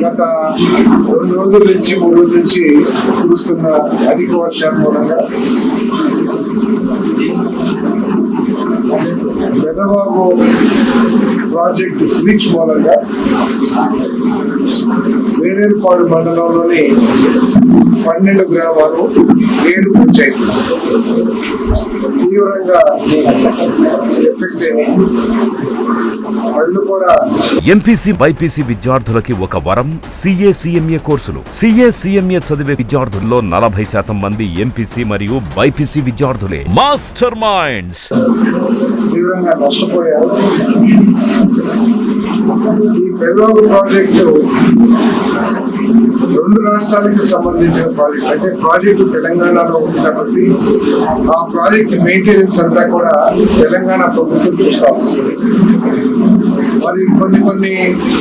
గత రెండు రోజుల నుంచి మూడు రోజుల నుంచి కురుస్తున్న అధిక వర్షాల మూలంగా పెదబాబు ప్రాజెక్ట్ స్విచ్ మూలంగా వేరేపాడు మండలంలోని పన్నెండు గ్రామాలు ఏడు పంచాయతీ తీవ్రంగా ఎఫెక్ట్ అయినాయి. ఎంపీసీ బైపీసీ విద్యార్థులకి ఒక వరం సిఏ సిఎంఏ కోర్సులు. సిఏ సిఎంఏ చదివే విద్యార్థుల్లో నలభై శాతం మంది ఎంపీసీ మరియు బైపీసీ విద్యార్థులే. మాస్టర్ మైండ్స్ తీవ్రంగా నష్టపోయారు. ఈ పెదవాగు ప్రాజెక్టు రెండు రాష్ట్రాలకి సంబంధించిన ప్రాజెక్ట్ అంటే ప్రాజెక్టు తెలంగాణలో ఉంది కాబట్టి ఆ ప్రాజెక్ట్ మెయింటెనెన్స్ అంతా కూడా తెలంగాణ ప్రభుత్వం చూస్తా. మరి కొన్ని కొన్ని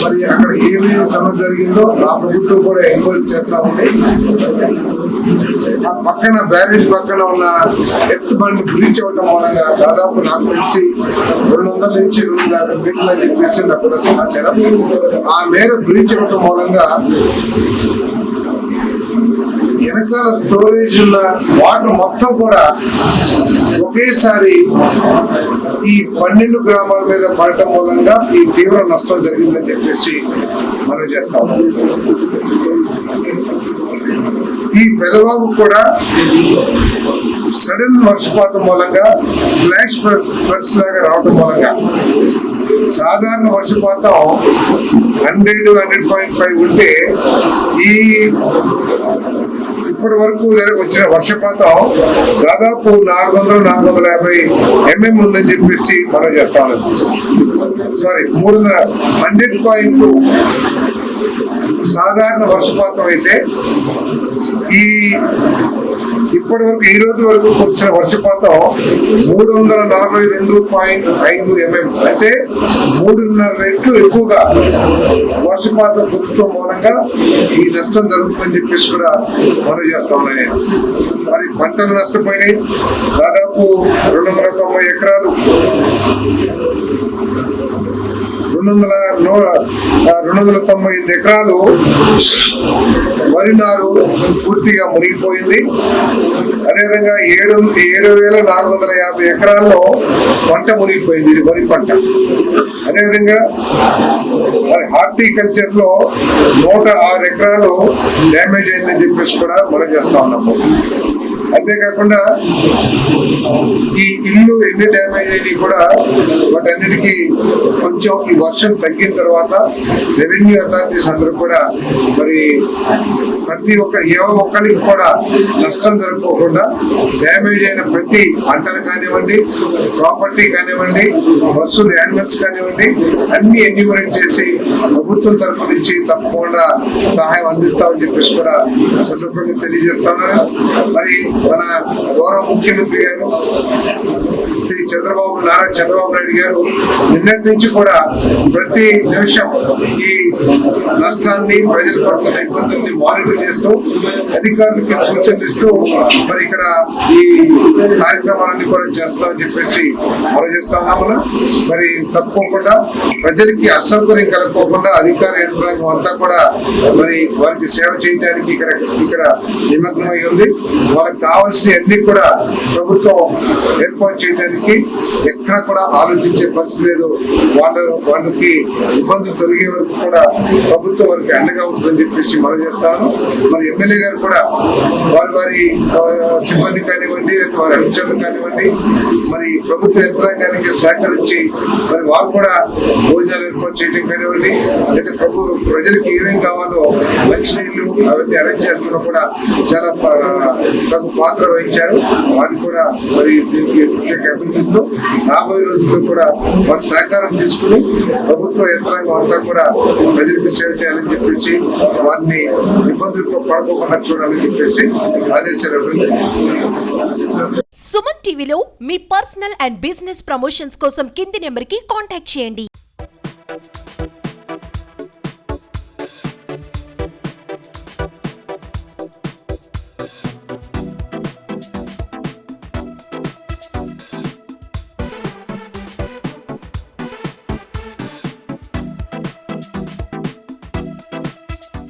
మరి అక్కడ ఏమేమి సమస్య జరిగిందో ఆ ప్రభుత్వం కూడా ఎంక్వైరీ చేస్తా ఉంది. ఆ పక్కన బ్యారేజ్ పక్కన ఉన్న ఎక్స్ బండ్ బ్రీచ్ అవ్వడం మూలంగా దాదాపు నాకు తెలిసి రెండు వందల నుంచి రెండు యాభై మీటర్లు అని చెప్పేసి నాకు సమాచారం. ఆ మేర బ్రీచ్ అవ్వడం మూలంగా వెనకాల స్టోరేజ్ ఉన్న వాటర్ మొత్తం కూడా ఒకేసారి ఈ పన్నెండు గ్రామాల మీద పడటం మూలంగా ఈ తీవ్ర నష్టం జరిగిందని చెప్పేసి మనం చేస్తాం ఈ పెదవాబు కూడా సడన్ వర్షపాతం మూలంగా ఫ్లాష్ ఫ్లడ్స్ లాగా రావడం మూలంగా సాధారణ వర్షపాతం హండ్రెడ్ హండ్రెడ్ పాయింట్ ఫైవ్ ఉంటే ఈ ఇప్పటి వరకు వచ్చిన వర్షపాతం దాదాపు నాలుగు వందలు నాలుగు వందల యాభై ఎంఎం ఉందని చెప్పేసి మనం చేస్తాం సారీ మూడు వందల హండ్రెడ్ పాయింట్ సాధారణ వర్షపాతం అయితే ఈ ఇప్పటి వరకు ఈ రోజు వరకు కురిసిన వర్షపాతం మూడు వందల నలభై రెండు పాయింట్ ఐదు ఎంఎం. అంటే మూడున్నర రెట్లు ఎక్కువగా వర్షపాతం కురవడం మూలంగా ఈ నష్టం జరుగుతుందని చెప్పేసి కూడా మనం చేస్తా ఉన్నాయి. మరి పంటలు నష్టపోయినాయి. దాదాపు రెండు వందల తొంభై ఎకరాలు రెండు వందల రెండు వందల తొంభై ఎనిమిది ఎకరాలు వరి నారు పూర్తిగా మునిగిపోయింది. అదేవిధంగా ఏడు ఏడు వేల నాలుగు వందల యాభై ఎకరాల్లో పంట మునిగిపోయింది ఇది వరి పంట. అదేవిధంగా మరి హార్టికల్చర్లో నూట ఆరు ఎకరాలు డ్యామేజ్ అయిందని చెప్పేసి కూడా మనం చేస్తా ఉన్నాము. అంతేకాకుండా ఈ ఇల్లు ఎన్ని డ్యామేజ్ అయినవి కూడా వాటన్నిటికీ కొంచెం ఈ వర్షం తగ్గిన తర్వాత రెవెన్యూ అథారిటీస్ అందరూ కూడా మరి ప్రతి ఒక్క ఏ ఒక్కరికి కూడా నష్టం జరుపుకోకుండా డ్యామేజ్ అయిన ప్రతి పంటలు కానివ్వండి ప్రాపర్టీ కానివ్వండి బస్సులు యానిమల్స్ కానివ్వండి అన్ని ఎన్యూమరేట్ చేసి ప్రభుత్వం తరపు నుంచి తప్పకుండా సహాయం అందిస్తామని చెప్పేసి కూడా సందర్భంగా తెలియజేస్తాను మరి మన గౌరవ ముఖ్యమంత్రి గారు శ్రీ చంద్రబాబు నారా చంద్రబాబు నాయుడు గారు నిన్నటి నుంచి కూడా ప్రతి నిమిషం ఈ నష్టాన్ని ప్రజలు పడుతున్న ఇబ్బందుల్ని మానిటర్ చేస్తూ అధికారులకి సూచనలు ఇస్తూ మరి ఇక్కడ ఈ కార్యక్రమాలన్నీ కూడా చేస్తామని చెప్పేసి మనం చేస్తా ఉన్నాము మరి తప్పకుండా ప్రజలకి అసౌకర్యం కలగకోకుండా అధికార యంత్రాంగం అంతా కూడా మరి వారికి సేవ చేయడానికి ఇక్కడ ఇక్కడ నిమగ్నమై ఉంది. వాళ్ళకి కావాల్సిన అన్ని కూడా ప్రభుత్వం ఏర్పాటు చేయడానికి ఎక్కడ కూడా ఆలోచించే పరిస్థితి లేదు. వాళ్ళ వాళ్ళకి ఇబ్బంది తొలగే వరకు కూడా ప్రభుత్వం వారికి అండగా ఉంటుందని చెప్పేసి మనం చేస్తాను. మరి ఎమ్మెల్యే గారు కూడా వారి వారి సిబ్బంది కానివ్వండి వారి అనుచరులు కానివ్వండి మరి ప్రభుత్వ యంత్రాంగానికి సహకరించి మరి వారు కూడా భోజనాలు ఏర్పాటు చేయడం కానివ్వండి అయితే ప్రభు ప్రజలకు ఏమేం కావాలో మంచినీళ్ళు అవన్నీ అరేంజ్ చేస్తున్నా కూడా చాలా తగు పాత్ర వహించారు. వారిని కూడా మరి దీనికి ప్రత్యేక అభినందిస్తూ రాబోయే రోజుల్లో కూడా వారి సహకారం తీసుకుని ప్రభుత్వ యంత్రాంగం అంతా కూడా ప్రజలకు సేవ చేయాలని చెప్పేసి వారిని ఇబ్బందులు పడుకోకుండా చూడాలని చెప్పేసి ఆదేశాలు సుమన్ టీవీలో మీ పర్సనల్ అండ్ బిజినెస్ ప్రమోషన్స్ కోసం కింది నెంబర్కి కాంటాక్ట్ చేయండి.